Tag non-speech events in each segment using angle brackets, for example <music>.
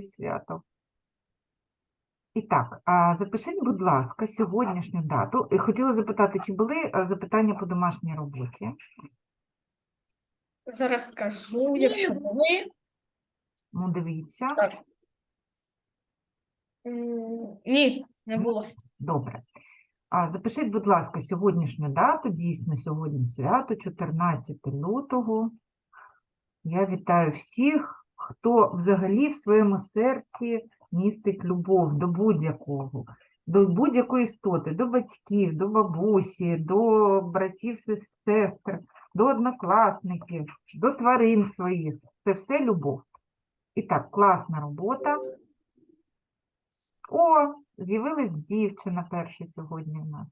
зі святом. І так, запишіть, будь ласка, сьогоднішню дату. І хотіла запитати, чи були е, запитання по домашній роботі? Зараз скажу, якщо були. Ну, дивіться. Так. Ні, не було. Добре. А запишіть, будь ласка, сьогоднішню дату, дійсно, сьогодні свято, 14 лютого. Я вітаю всіх, хто взагалі в своєму серці містить любов до будь-якого, до будь-якої істоти, до батьків, до бабусі, до братів, сестер, до однокласників, до тварин своїх. Це все любов. І так, класна робота. О, з'явилась дівчина перша сьогодні в нас.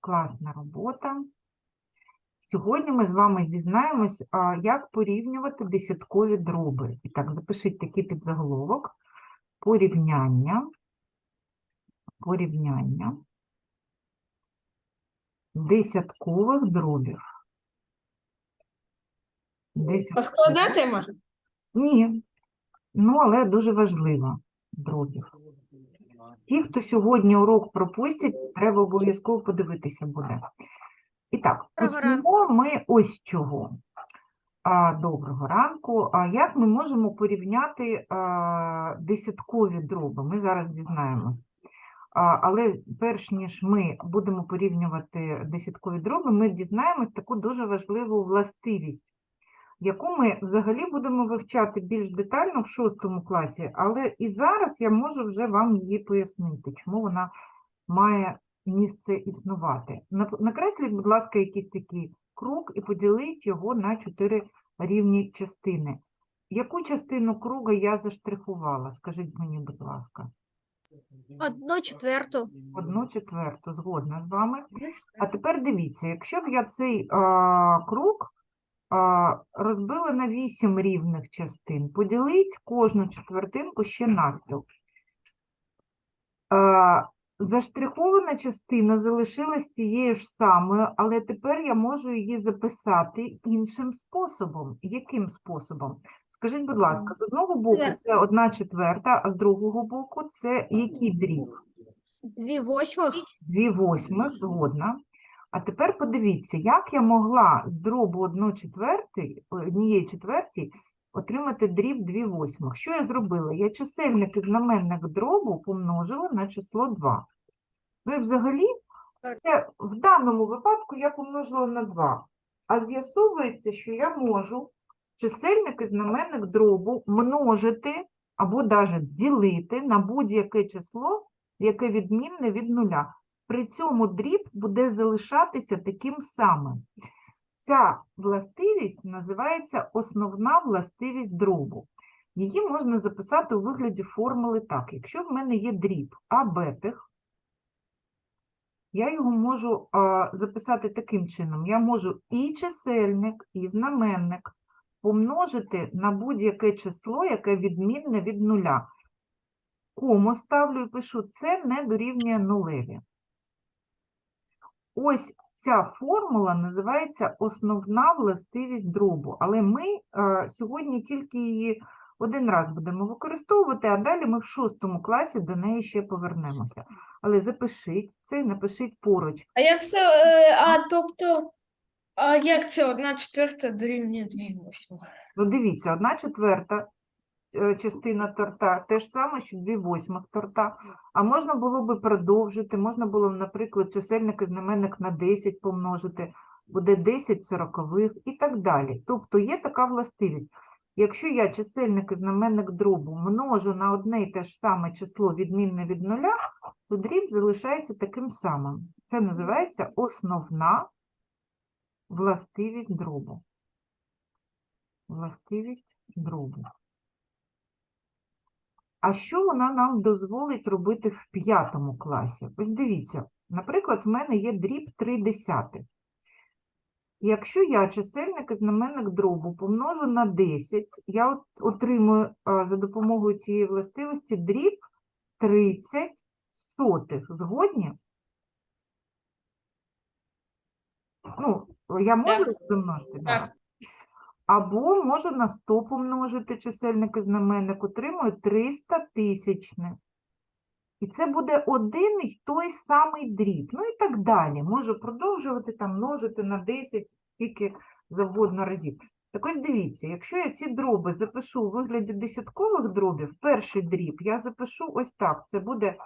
Класна робота. Сьогодні ми з вами дізнаємось, як порівнювати десяткові дроби. І так, запишіть такий підзаголовок. Порівняння. Порівняння десяткових дробів. Десяткових. Складна тема? Ні, ну але дуже важлива дробів. Ті, хто сьогодні урок пропустять, треба обов'язково подивитися буде. І так, почнемо ми ось чого. Доброго ранку. Як ми можемо порівняти десяткові дроби? Ми зараз дізнаємось. Але перш ніж ми будемо порівнювати десяткові дроби, ми дізнаємось таку дуже важливу властивість, яку ми взагалі будемо вивчати більш детально в шостому класі, але і зараз я можу вже вам її пояснити, чому вона має місце існувати. Накресліть, будь ласка, якийсь такий круг і поділіть його на чотири рівні частини. Яку частину круга я заштрихувала? Скажіть мені, будь ласка. Одну четверту. Одну четверту, згодна з вами. А тепер дивіться, якщо б я цей а, круг а, розбила на вісім рівних частин, поділіть кожну четвертинку ще навпіл. А, заштрихована частина залишилась тією ж самою, але тепер я можу її записати іншим способом. Яким способом? Скажіть, будь ласка, з одного боку це одна четверта, а з другого боку це який дріб? Дві восьмих. Дві восьмих, згодна. А тепер подивіться, як я могла з дробу 1 четвертий, однієї четвертій отримати дріб 2 восьмих. Що я зробила? Я чисельник і знаменник дробу помножила на число 2. Ну і взагалі, це в даному випадку я помножила на 2. А з'ясовується, що я можу чисельник і знаменник дробу множити або навіть ділити на будь-яке число, яке відмінне від нуля. При цьому дріб буде залишатися таким самим. Ця властивість називається основна властивість дробу. Її можна записати у вигляді формули так. Якщо в мене є дріб а бетих, я його можу записати таким чином. Я можу і чисельник, і знаменник помножити на будь-яке число, яке відмінне від нуля. Кому ставлю і пишу, це не дорівнює нулеві. Ось ця формула називається основна властивість дробу, але ми е, сьогодні тільки її один раз будемо використовувати, а далі ми в шостому класі до неї ще повернемося. Але запишіть це напишіть поруч. А я все. е, А тобто, а як це одна четверта дорівнює дві восьмих? Ну, дивіться, одна четверта частина торта, те ж саме, що дві восьмих торта. А можна було би продовжити, можна було, наприклад, чисельник і знаменник на 10 помножити, буде 10 сорокових і так далі. Тобто є така властивість. Якщо я чисельник і знаменник дробу множу на одне і те ж саме число відмінне від нуля, то дріб залишається таким самим. Це називається основна властивість дробу. Властивість дробу. А що вона нам дозволить робити в п'ятому класі? Ось дивіться, наприклад, в мене є дріб 3 десятих. Якщо я чисельник і знаменник дробу помножу на 10, я отримую за допомогою цієї властивості дріб 30 сотих. Згодні? Ну, я можу Так. домножити? Так. Або можу на 100 помножити чисельник і знаменник, отримую 300 тисячних. І це буде один і той самий дріб. Ну і так далі. Можу продовжувати там множити на 10, скільки завгодно разів. Так ось дивіться, якщо я ці дроби запишу у вигляді десяткових дробів, перший дріб я запишу ось так. Це буде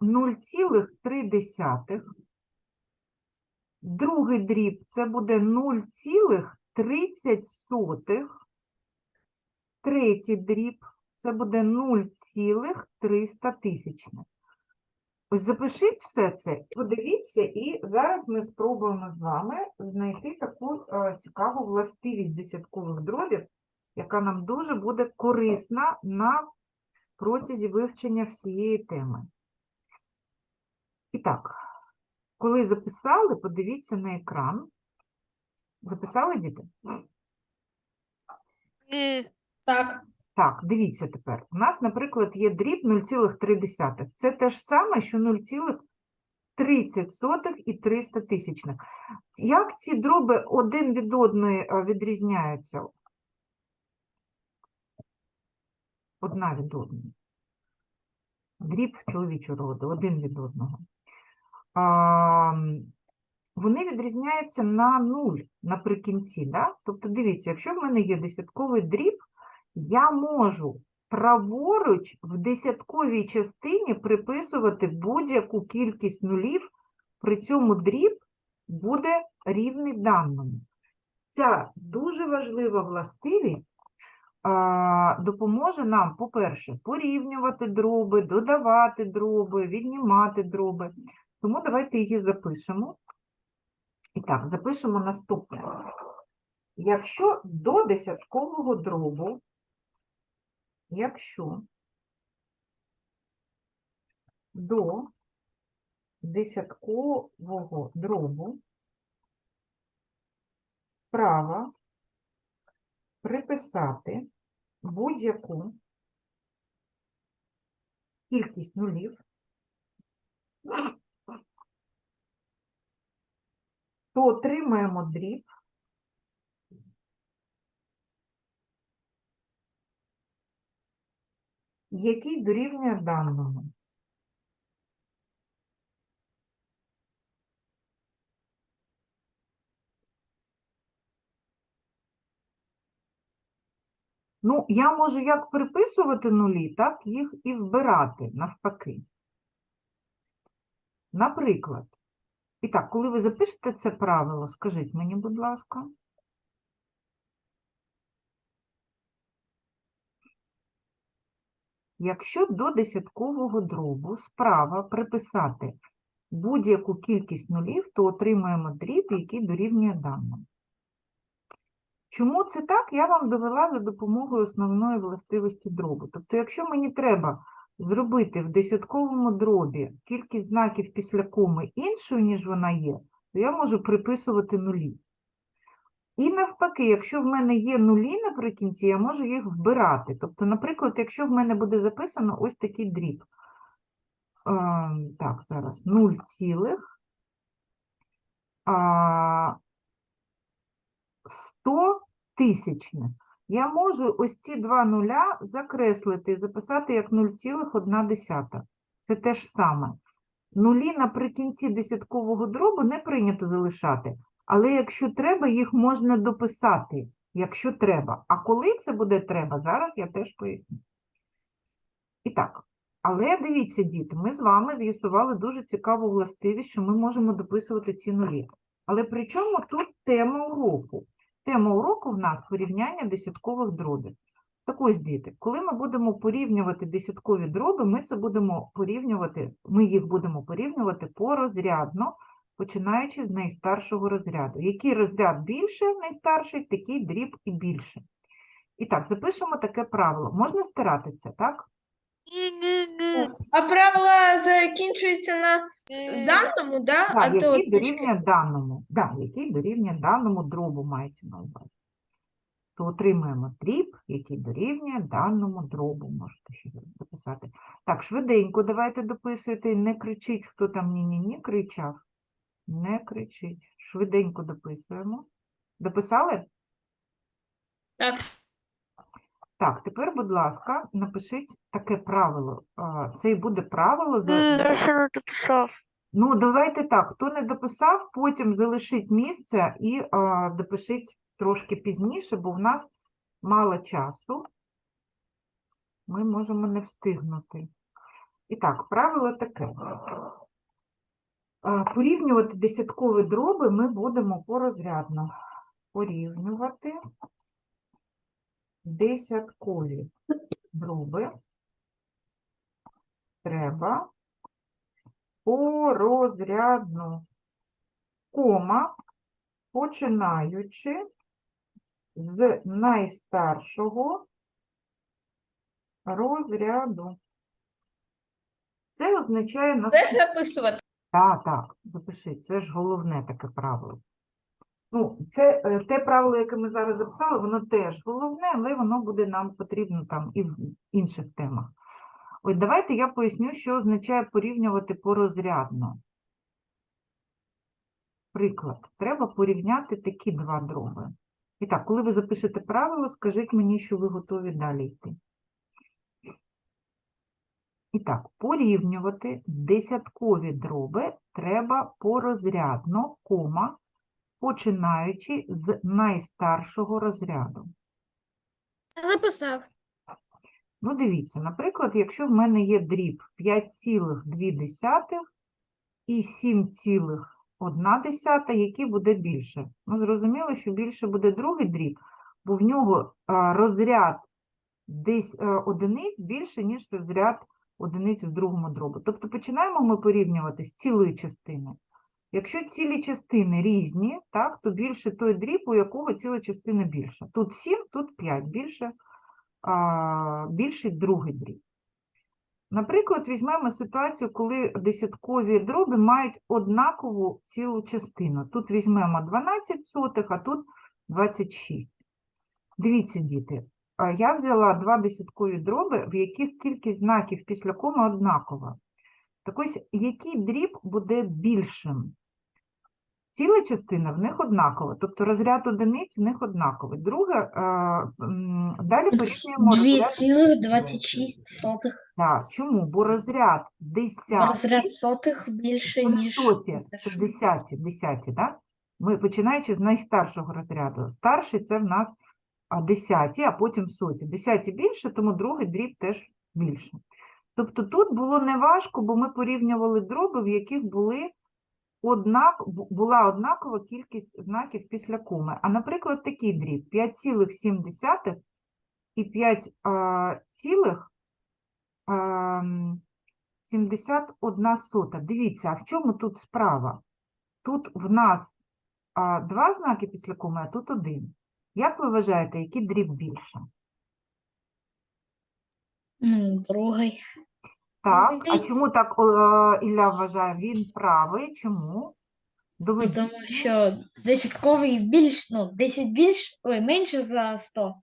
0,3. Другий дріб це буде 0,30. Третій дріб це буде 0,300 тисячних. Ось запишіть все це, подивіться, і зараз ми спробуємо з вами знайти таку е, цікаву властивість десяткових дробів, яка нам дуже буде корисна на протязі вивчення всієї теми. І так, коли записали, подивіться на екран. Записали, діти? Так. Так, дивіться тепер. У нас, наприклад, є дріб 0,3. Це те ж саме, що 0,30 і 300 тисячних. Як ці дроби один від одної е, відрізняються? Одна від одної. Дріб чоловічого роду, один від одного. А, вони відрізняються на нуль наприкінці. Да? Тобто, дивіться, якщо в мене є десятковий дріб, я можу праворуч в десятковій частині приписувати будь-яку кількість нулів, при цьому дріб буде рівний даному. Ця дуже важлива властивість допоможе нам, по-перше, порівнювати дроби, додавати дроби, віднімати дроби. Тому давайте її запишемо. І так, запишемо наступне. Якщо до десяткового дробу якщо до десяткового дробу справа приписати будь-яку кількість нулів, то отримаємо дріб який дорівнює даному. Ну, я можу як приписувати нулі, так їх і вбирати навпаки. Наприклад, і так, коли ви запишете це правило, скажіть мені, будь ласка. Якщо до десяткового дробу справа приписати будь-яку кількість нулів, то отримаємо дріб, який дорівнює даному. Чому це так, я вам довела за допомогою основної властивості дробу. Тобто, якщо мені треба зробити в десятковому дробі кількість знаків після коми іншою, ніж вона є, то я можу приписувати нулі. І навпаки, якщо в мене є нулі наприкінці, я можу їх вбирати. Тобто, наприклад, якщо в мене буде записано ось такий дріб. Так, зараз 0 цілих а, 100 тисячних. Я можу ось ці два нуля закреслити і записати як 0,1. Це те ж саме. Нулі наприкінці десяткового дробу не прийнято залишати. Але якщо треба, їх можна дописати, якщо треба. А коли це буде треба, зараз я теж поясню. І так, але дивіться, діти, ми з вами з'ясували дуже цікаву властивість, що ми можемо дописувати ці нулі. Але при чому тут тема уроку? Тема уроку в нас порівняння десяткових дробів. Так ось, діти, коли ми будемо порівнювати десяткові дроби, ми це будемо порівнювати, ми їх будемо порівнювати порозрядно, починаючи з найстаршого розряду. Який розряд більше, найстарший, такий дріб і більше. І так, запишемо таке правило. Можна стирати це, так? А правило закінчується на даному, да? Так, а то який дорівнює даному. Да, який дорівнює даному дробу мається на увазі. То отримуємо дріб, який дорівнює даному дробу. Можете ще записати. Так, швиденько давайте дописуйте. Не кричіть, хто там ні-ні-ні кричав. Не кричіть. Швиденько дописуємо. Дописали? Так. Так, тепер, будь ласка, напишіть таке правило. А, Це і буде правило. за- Я ще не дописав. Ну, давайте так. Хто не дописав, потім залишіть місце і а, допишіть трошки пізніше, бо в нас мало часу. Ми можемо не встигнути. І так, правило таке. А, Порівнювати десяткові дроби ми будемо порозрядно. Порівнювати десяткові дроби треба порозрядно, кома, починаючи з найстаршого розряду. Це означає наступне. записувати? Так, так, запишіть, це ж головне таке правило. Ну, це е, те правило, яке ми зараз записали, воно теж головне, але воно буде нам потрібно там і в інших темах. Ось давайте я поясню, що означає порівнювати порозрядно. Приклад. Треба порівняти такі два дроби. І так, коли ви запишете правило, скажіть мені, що ви готові далі йти. І так, порівнювати десяткові дроби треба порозрядно, кома, починаючи з найстаршого розряду. Записав. Ну, дивіться, наприклад, якщо в мене є дріб 5,2 і 7,1, який буде більше? Ну, зрозуміло, що більше буде другий дріб, бо в нього розряд десь е, одиниць більше, ніж розряд одиниць в другому дробу. Тобто починаємо ми порівнювати з цілої частини. Якщо цілі частини різні, так, то більше той дріб, у якого ціла частина більша. Тут 7, тут 5, більше а, більший другий дріб. Наприклад, візьмемо ситуацію, коли десяткові дроби мають однакову цілу частину. Тут візьмемо 12 сотих, а тут 26. Дивіться, діти, я взяла два десяткові дроби, в яких кількість знаків після коми однакова. Так ось, який дріб буде більшим? Ціла частина в них однакова, тобто розряд одиниць в них однаковий. Друге, е, далі порівнюємо 2,26. Так, чому? Бо розряд 10 Розряд сотих більше, ніж соті, це десяті, десяті, да? Ми починаючи з найстаршого розряду. Старший це в нас десяті, а потім соті. Десяті більше, тому другий дріб теж більше. Тобто тут було неважко, бо ми порівнювали дроби, в яких були однак, була однакова кількість знаків після коми. А, наприклад, такий дріб 5,7 і 5 а, цілих ем, 71 сота. Дивіться, а в чому тут справа? Тут в нас два знаки після коми, а тут один. Як ви вважаєте, який дріб більше? ну, другий. Так, а чому так о, Ілля вважає? Він правий. Чому? Доведіть. Тому що десятковий більш, ну, 10 більш, ой, менше за 100.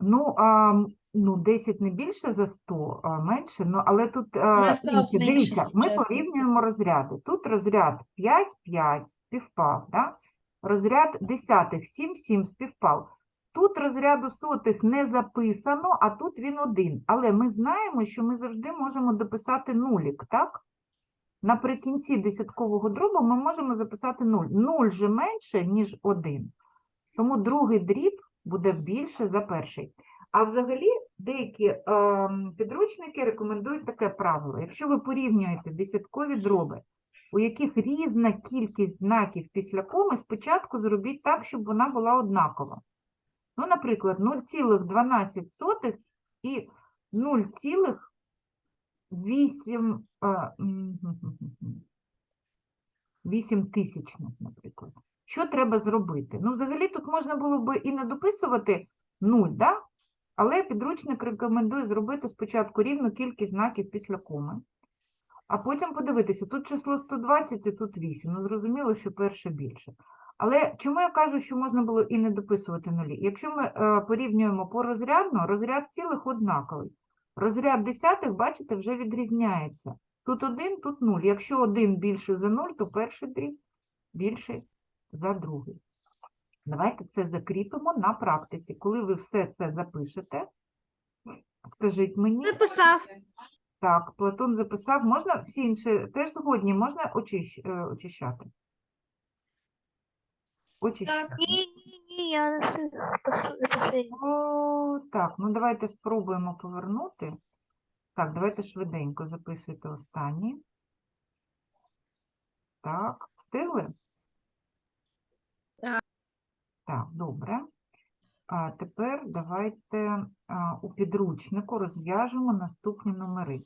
Ну, а, м, ну, 10 не більше за 100, а менше, ну, але тут, а, осталось дивіться, менше дивіться, ми спочатку. порівнюємо розряди. Тут розряд 5, 5 співпав, да? розряд десятих 7, 7 співпав. Тут розряду сотих не записано, а тут він один. Але ми знаємо, що ми завжди можемо дописати нулік, так? Наприкінці десяткового дробу ми можемо записати 0. 0 же менше, ніж 1. Тому другий дріб буде більше за перший. А взагалі деякі ем, підручники рекомендують таке правило. Якщо ви порівнюєте десяткові дроби, у яких різна кількість знаків після коми, спочатку зробіть так, щоб вона була однакова. Ну, наприклад, 0,12 і 0,8 е, м, <laughs> 8 тисячних, наприклад. Що треба зробити? Ну, взагалі тут можна було би і не дописувати 0, да? але підручник рекомендує зробити спочатку рівну кількість знаків після коми, а потім подивитися, тут число 120 і тут 8. Ну, зрозуміло, що перше більше. Але чому я кажу, що можна було і не дописувати нулі? Якщо ми е, порівнюємо порозрядно, розряд цілих однаковий. Розряд десятих, бачите, вже відрізняється. Тут один, тут нуль. Якщо один більше за нуль, то перший дріб більший за другий. Давайте це закріпимо на практиці. Коли ви все це запишете, скажіть мені, Записав. так, Платон записав, можна всі інші теж згодні, можна очищ, е, очищати? Очищати. Ні, ні, ні, я не записав. О, так, ну давайте спробуємо повернути. Так, давайте швиденько записуйте останні. Так, встигли? Так. Так, добре. А тепер давайте а, у підручнику розв'яжемо наступні номери.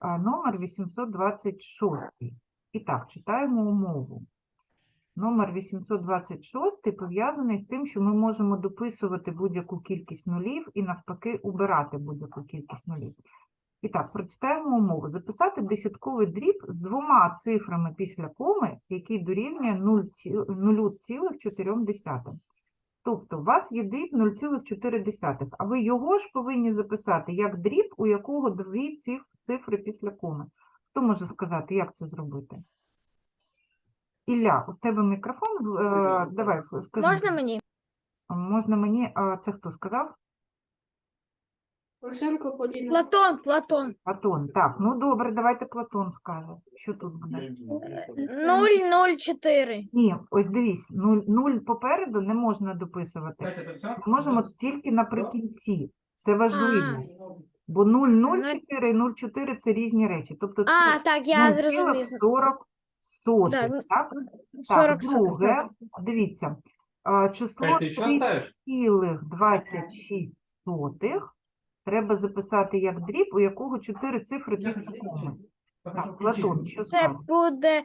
А, номер 826. І так, читаємо умову. Номер 826 пов'язаний з тим, що ми можемо дописувати будь-яку кількість нулів і навпаки убирати будь-яку кількість нулів. І так, прочитаємо умову. Записати десятковий дріб з двома цифрами після коми, який дорівнює 0,4. Тобто у вас є дріб 0,4, а ви його ж повинні записати як дріб, у якого дві цифри після коми. Хто може сказати, як це зробити? Ілля, у тебе мікрофон, е, давай скажи. Можна мені? Можна мені, а це хто сказав? Лисенко Поліна. Платон, Платон. Платон. Так, ну добре, давайте Платон скаже. Що тут буде? 004. Ні, ось дивись, нуль, нуль попереду не можна дописувати. Ми можемо тільки наприкінці. Це важливо. Бо 0,04 і 0,4 це різні речі. Тобто А, це так, я зрозумів. 0,40 сотих, Да, ну, так? 40 Так, друге, дивіться, а, число Кать, оставишь? 3,26 треба записати як дріб, у якого 4 цифри після коми. Так, Платон, що Це скаже? буде,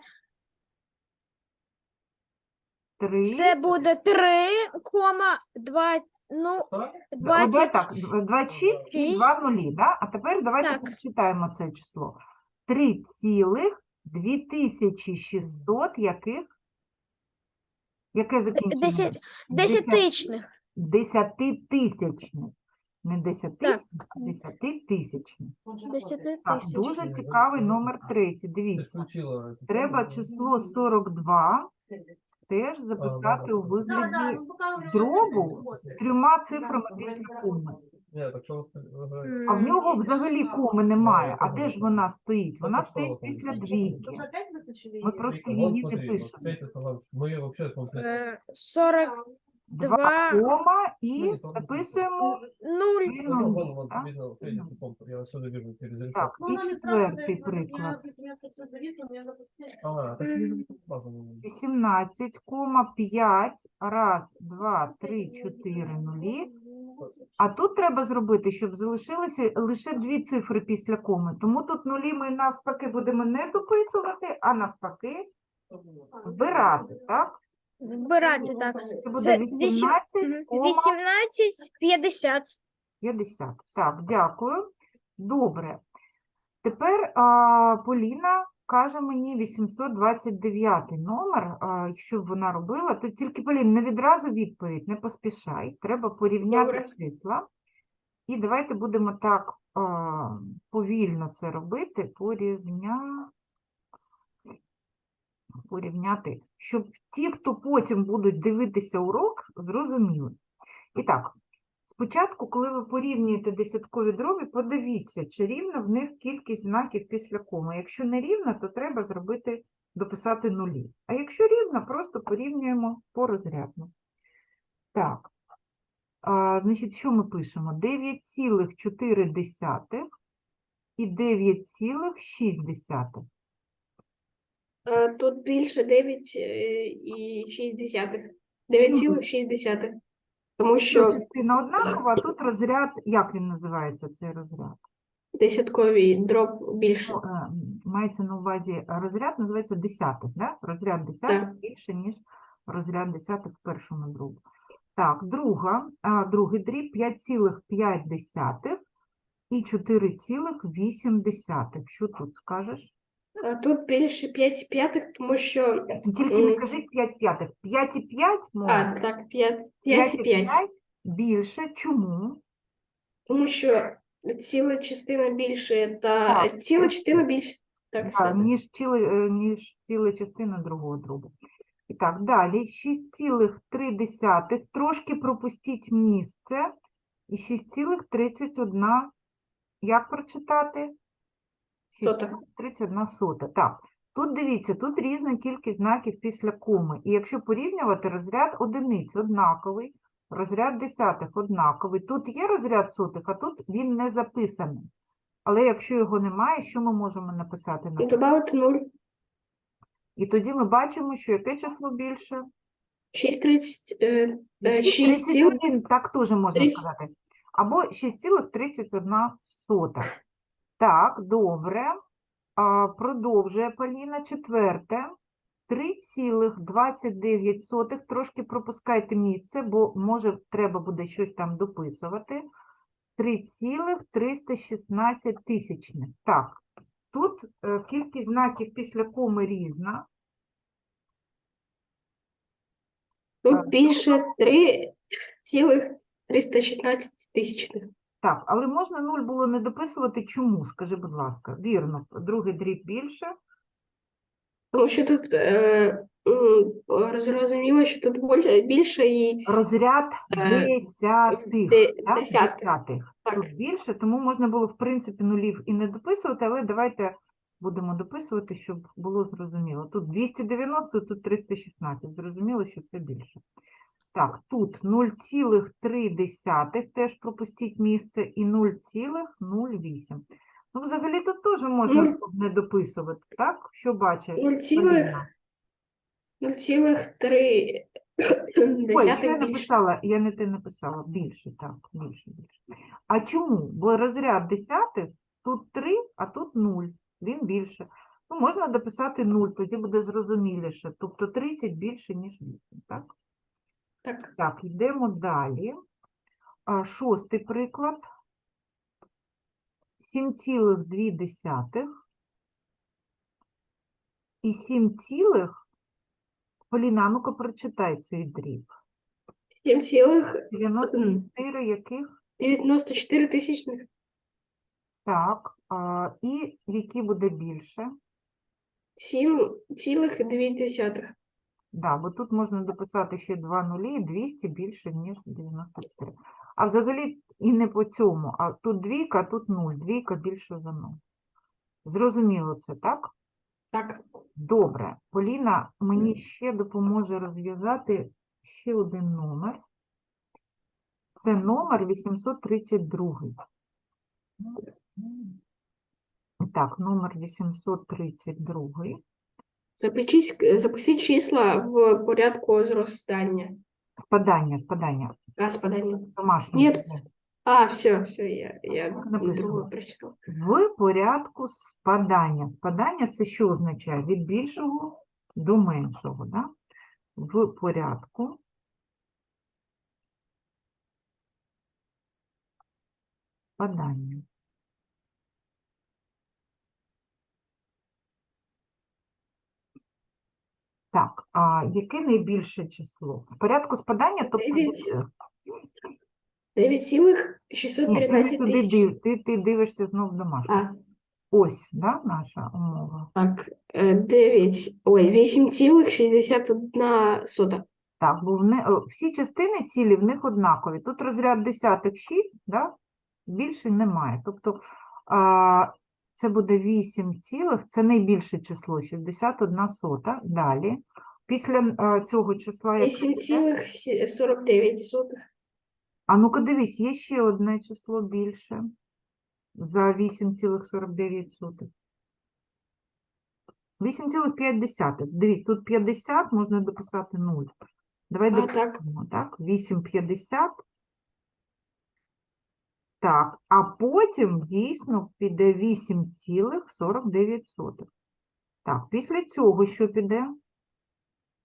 3, це буде 3, кома 2, ну, Так? Давай 20. так, дв- 26 і 2 нулі, да? А тепер давайте Так. прочитаємо це число. 3,2600 яких? Яке закінчення? Десять- Десятичних. Десятитисячних. Не десятичних, а десятитисячних. Так, Десятитисячних. дуже цікавий номер третій. Дивіться. Треба число 42 теж записати у вигляді дробу з трьома цифрами після коми. Так. А в нього взагалі коми немає. А де ж вона стоїть? Вона стоїть після двійки. Ми просто її не пишемо. Мы вообще. Е, 40, Два кома і записуємо 0, дві Ну, нулі, вон, вот, так? видно, третий цифром, Я через решетку. Так, і четвертий приклад. А, так не важно. 18, кома 5, раз, два, три, чотири нулі. А тут треба зробити, щоб залишилося лише дві цифри після коми. Тому тут нулі ми навпаки будемо не дописувати, а навпаки вбирати, так? Вбирати, так. Це буде Це вісім- 18, Мгм. кома 18, 50. 50. Так, дякую. Добре. Тепер а, Поліна каже мені 829 номер, а, якщо б вона робила, то тільки, Полін, не відразу відповідь, не поспішай. Треба порівняти Добре. числа. І давайте будемо так а, повільно це робити. Порівня... Порівняти, щоб ті, хто потім будуть дивитися урок, зрозуміли. І так, Спочатку, коли ви порівнюєте десяткові дроби, подивіться, чи рівна в них кількість знаків після коми. Якщо не рівна, то треба зробити, дописати нулі. А якщо рівна, просто порівнюємо порозрядно. Так, а, значить, що ми пишемо? 9,4 і 9,6. Е, Тут більше 9 е, і 6 десятих. 9,6. Тому Що частина однакова, а тут розряд, як він називається цей розряд? десятковий дроб більше. Ну, е, мається на увазі е, розряд називається десятих, да? Розряд десятих Так. більше, ніж розряд десятих в першому дробі. Так, друга, а, другий дріб 5,5 і 4,8. Що тут скажеш? А тут більше 5 п'ятих, тому що. Тільки не кажи 5 п'ятих. 5,5 А, може? так, 5, 5 і 5. більше. Чому? Тому що ціла частина більше та Так. ціла частина більше. Так, все. ніж, ціли, е, ніж ціла частина другого дробу. І так, далі 6,3, трошки пропустіть місце. І 6,31, як прочитати? Сота. 31 сота. Так, тут дивіться, тут різна кількість знаків після коми. І якщо порівнювати, розряд одиниць однаковий, розряд десятих однаковий. Тут є розряд сотих, а тут він не записаний. Але якщо його немає, що ми можемо написати? на Добавити 0. І тоді ми бачимо, що яке число більше? 6,30. Е, е, 6,31, 6,31. так теж можна 30. сказати. Або 6,31 сота. Так, добре. А, продовжує Поліна. Четверте. 3,29. Трошки пропускайте місце, бо може треба буде щось там дописувати. 3,316 тисячних. Так, тут е, кількість знаків після коми різна. Тут більше 3,316 тисячних. Так, але можна нуль було не дописувати. Чому? Скажи, будь ласка. Вірно, другий дріб більше. Тому що тут е, м, зрозуміло, що тут боль- більше і Розряд Е, десятих. де- так, десятих. десятих. Так. Тут більше, тому можна було, в принципі, нулів і не дописувати, але давайте будемо дописувати, щоб було зрозуміло. Тут 290, тут 316. Зрозуміло, що це більше. Так, тут 0,3 теж пропустіть місце і 0,08. Ну, взагалі тут теж можна Нуль. не дописувати, так? Що бачить? 0,3 Поліна? 0,3 Ой, що я більше. написала? Я не те написала. Більше, так, більше, більше. А чому? Бо розряд десятих, тут 3, а тут 0. Він більше. Ну, можна дописати 0, тоді буде зрозуміліше. Тобто 30 більше, ніж 8, так? Так. Так, йдемо далі. А, Шостий приклад. 7,2 і 7, цілих. Поліна, ну-ка прочитай цей дріб. 7, 94 яких? 7,94 тисячних. Так. А, і які буде більше? 7,2. Да, бо тут можна дописати ще два нулі, і 200 більше, ніж 94. А взагалі і не по цьому, а тут двійка, а тут нуль. Двійка більше за нуль. Зрозуміло це, так? Так. Добре. Поліна мені ще допоможе розв'язати ще один номер. Це номер 832. Так, номер 832. Запишіть, запишіть числа в порядку зростання. Спадання, спадання. А, спадання. Домашнє. Ні. А, все, все, я, я другу прочитала. В порядку спадання. Спадання це що означає? Від більшого до меншого. Да? В порядку спадання. Так, а яке найбільше число? В порядку спадання, тобто Дев'ять. е, 9,613 ні, ти тисяч. див, ти, ти дивишся знов домашнє. А, Ось, да, наша умова. так, е, 9, ой, 8,61 сота. Так, бо в не... о, всі частини цілі в них однакові. Тут розряд десятих 6, да? більше немає. Тобто а, це буде 8 цілих, це найбільше число, 61 сота. Далі. Після а, цього числа, яке 8,49 сотих. а ну-ка дивись, є ще одне число більше за 8,49 сотих. 8,5. Дивись, тут 50, можна дописати 0. Давай А, так. так? 8,50. Так, а потім дійсно піде 8,49. Так, після цього що піде?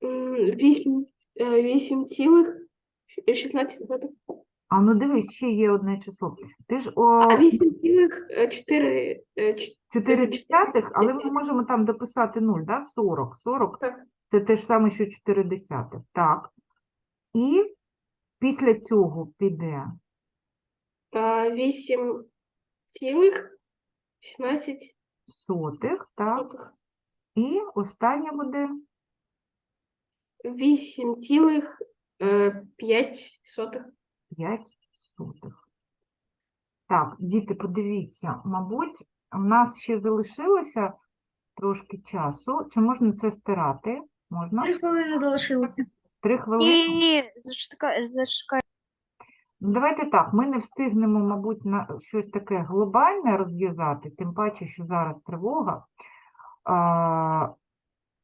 М, 8, е, 8,16. А ну дивись, ще є одне число. Ти ж о, А 8,4 е, 4 десятих, але ми можемо там дописати 0, да? 40. 40 Так. це те ж саме, що 4 десятих. Так. І після цього піде а, 8,16 сотих, так. сотих. І останнє буде Вісім цілих е, п'ять сотих. 5 сотих. Так, діти, подивіться, мабуть, в нас ще залишилося трошки часу. Чи можна це стирати? Можна? Три хвилини залишилося. Три Ні, хвилини? ні, зачекай, зачекай. Ну, давайте так, ми не встигнемо, мабуть, на щось таке глобальне розв'язати, тим паче, що зараз тривога.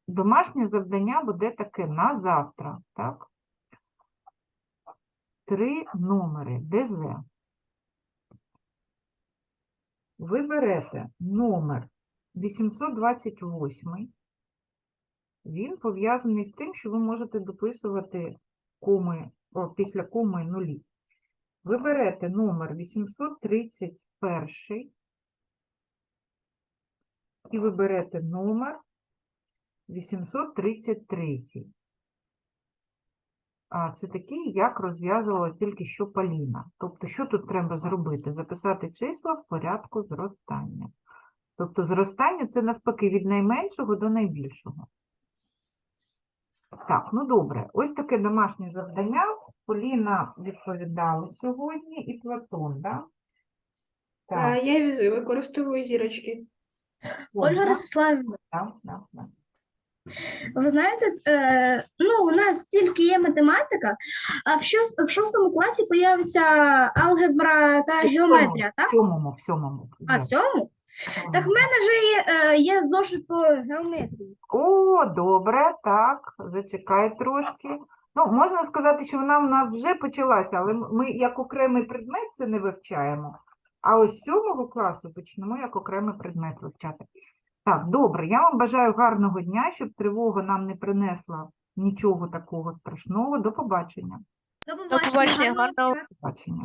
Домашнє завдання буде таке на завтра, так? Три номери ДЗ. Ви берете номер 828. Він пов'язаний з тим, що ви можете дописувати коми, о, після коми нулі. Ви берете номер 831 і ви берете номер 833. А це такий, як розв'язувала тільки що Поліна. Тобто, що тут треба зробити? Записати числа в порядку зростання. Тобто зростання це навпаки від найменшого до найбільшого. Так, ну добре. Ось таке домашнє завдання. Поліна відповідала сьогодні і Платон, да? А Так, я віз- використовую зірочки. Ольга Ольга, Ростиславівна, да, да, да. ви знаєте, е, ну, у нас тільки є математика, а в, шос, в шостому класі появиться алгебра та В геометрія, так? сьомому, в сьомому. А є. в цьому? Так в мене вже є, е, є зошит по геометрії. О, добре, так, зачекай трошки. Ну, можна сказати, що вона в нас вже почалася, але ми як окремий предмет це не вивчаємо. А ось сьомого класу почнемо як окремий предмет вивчати. Так, добре, я вам бажаю гарного дня, щоб тривога нам не принесла нічого такого страшного. До побачення. До побачення, гарного До побачення.